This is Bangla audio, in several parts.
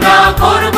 আমরা করব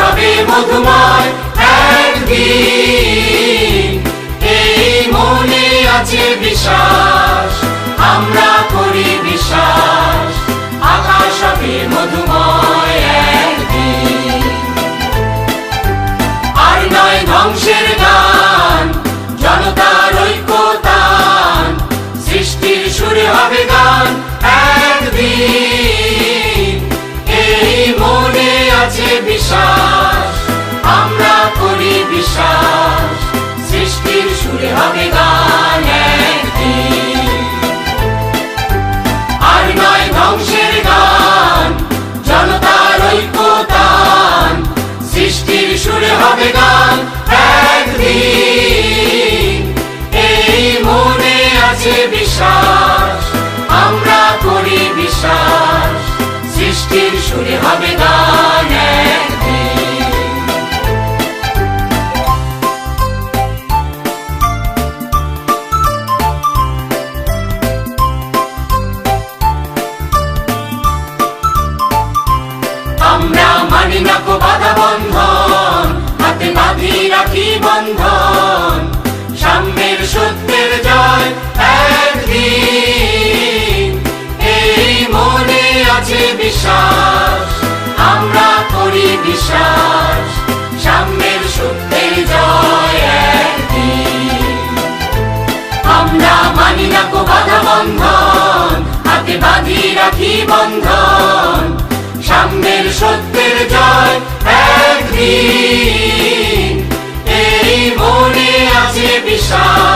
হবে মধুময় একদিন। এই মনে আছে বিশ্বাস, আমরা করি বিশ্বাস আকাশ হবে মধুময় একদিন। আর নয় ধ্বংসের গান, জনতার ঐক্যতান, সৃষ্টির সুরে হবে গান একদিন। আছে বিশ্বাস, আমরা করি বিশ্বাস, সৃষ্টির সুরে হবে গান আর নয় ধ্বংসের গান, জনতার ঐক্যতান, সৃষ্টির সুরে হবে গান একদিন। এই মনে আছে বিশ্বাস, আমরা করি বিশ্বাস, সৃষ্টির সুরে হবে গান বন্ধন সাম্যের সত্যের জয় একদিন। এই মনে আছে বিশ্বাস, আমরা করি বিশ্বাস, সাম্যের সত্যের জয় একদিন। আমরা মানি না কো বাধা বন্ধন, হাতে বাঁধি রাখি বন্ধন, সাম্যের সত্যের জয় একদিন। আছে